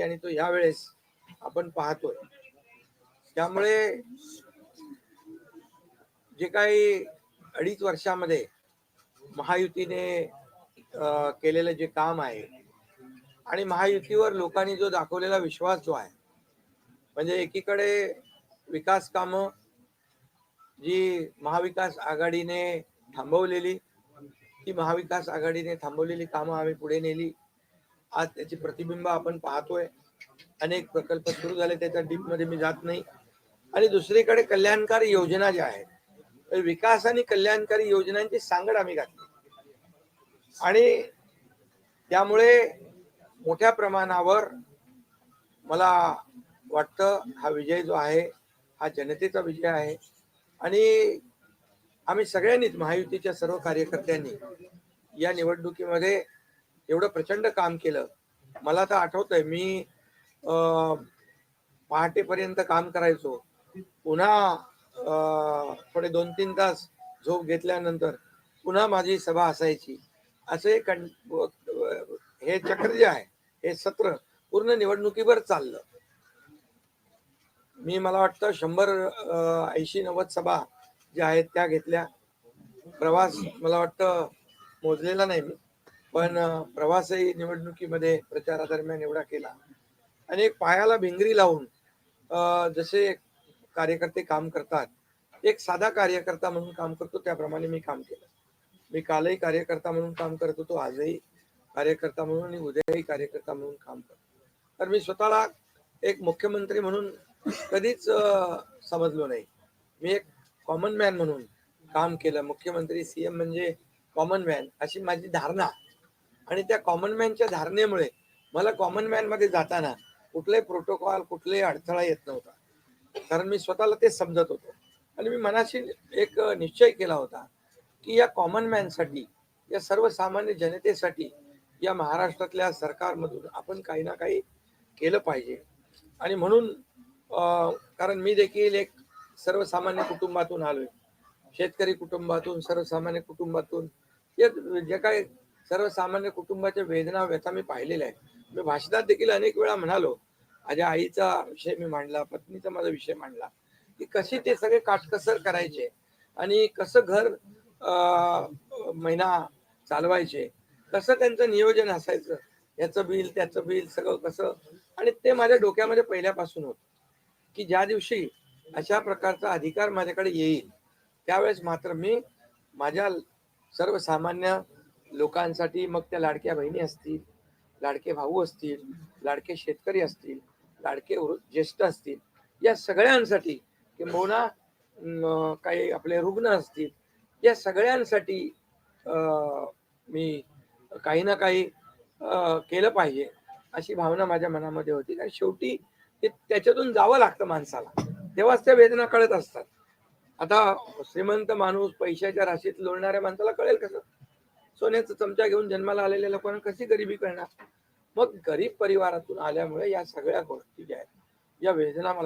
आणि तो यावेळेस आपण पाहतोय. त्यामुळे जे काही अडीच वर्षामध्ये महायुतीने केलेलं जे काम आहे आणि महायुतीवर लोकांनी जो दाखवलेला विश्वास जो आहे म्हणजे एकीकडे विकास कामं जी महाविकास आघाडीने थांबवलेली ती महाविकास आघाडीने थांबवलेली कामं आम्ही पुढे नेली. आज त्याची प्रतिबिंब आपण पाहतोय. अनेक प्रकल्प सुरू झाले त्याच्या डीपमध्ये मी जात नाही. आणि दुसरीकडे कल्याणकारी योजना ज्या आहेत विकास आणि कल्याणकारी योजनांची सांगड आम्ही घातली. आणि त्यामुळे मोठ्या प्रमाणावर मला वाटतं हा विजय जो आहे हा जनतेचा विजय आहे. आणि आम्ही सगळ्यांनीच महायुतीच्या सर्व कार्यकर्त्यांनी या निवडणुकीमध्ये एवढं प्रचंड काम केलं. मला तर आठवतंय मी पहाटेपर्यंत काम करायचो. पुन्हा अं, थोडे दोन तीन तास झोप घेतल्यानंतर पुन्हा माझी सभा असायची. असे कं हे चक्र जे आहे हे सत्र पूर्ण निवडणुकीवर चाललं. मी मला वाटतं शंभर ऐंशी नव्वद सभा ज्या आहेत त्या घेतल्या. प्रवास मला वाटतं मोजलेला नाही मी. पण प्रवासही निवडणुकीमध्ये प्रचारादरम्यान एवढा केला. आणि एक पायाला भिंगरी लावून जसे कार्यकर्ते काम करतात एक साधा कार्यकर्ता म्हणून काम करतो त्याप्रमाणे मी काम केलं. मी कालही कार्यकर्ता म्हणून काम करत होतो आजही कार्यकर्ता म्हणून आणि उद्याही कार्यकर्ता म्हणून काम करतो. तर मी स्वतःला एक मुख्यमंत्री म्हणून कधीच समजलो नाही. मी एक कॉमन मॅन म्हणून काम केलं. मुख्यमंत्री सीएम म्हणजे कॉमन मॅन अशी माझी धारणा. आणि त्या कॉमन मॅनच्या धारणेमुळे मला कॉमन मॅनमध्ये जाताना कुठलाही प्रोटोकॉल कुठलाही अडथळा येत नव्हता. कारण मी स्वतःला ते समजत होतो. आणि मी मनाशी एक निश्चय केला होता की या कॉमन मॅनसाठी या सर्वसामान्य जनतेसाठी या महाराष्ट्रातल्या सरकारमधून आपण काही ना काही केलं पाहिजे. आणि म्हणून कारण मी देखील एक सर्वसामान्य कुटुंबातून आलोय. शेतकरी कुटुंबातून सर्वसामान्य कुटुंबातून या जे काही सर्वसामान्य कुटुंबाच्या वेदना व्यथा मी पाहिलेल्या आहेत. मी भाषणात देखील अनेक वेळा म्हणालो माझ्या आईचा विषय मी मांडला पत्नीचा माझा विषय मांडला. की कशी ते सगळे काटकसर करायचे आणि कसं घर महिना चालवायचे कसं त्यांचं नियोजन असायचं याचं बिल त्याचं बिल सगळं कसं? आणि ते माझ्या डोक्यामध्ये पहिल्यापासून होत की ज्या दिवशी अशा प्रकारचा अधिकार माझ्याकडे येईल त्यावेळेस मात्र मी माझ्या सर्वसामान्य लोकांसाठी मग त्या लाडक्या बहिणी असतील लाडके भाऊ असतील लाडके शेतकरी असतील लाडके वृ- ज्येष्ठ असतील या सगळ्यांसाठी किंबहुना काही आपले रुग्ण असतील या सगळ्यांसाठी मी काही ना काही केलं पाहिजे अशी भावना माझ्या मनामध्ये होती. आणि शेवटी ते त्याच्यातून जावं लागतं माणसाला. तेव्हाच त्या वेदना कळत असतात. आता श्रीमंत माणूस पैशाच्या राशीत लोळणाऱ्या माणसाला कळेल कसं? सोन्याचा चमचा घेऊन जन्माला आलेल्या लोकांना कशी गरिबी करणार? मग गरीब परिवारातून आल्यामुळे या सगळ्या गोष्टी ज्या आहेत या वेदना मला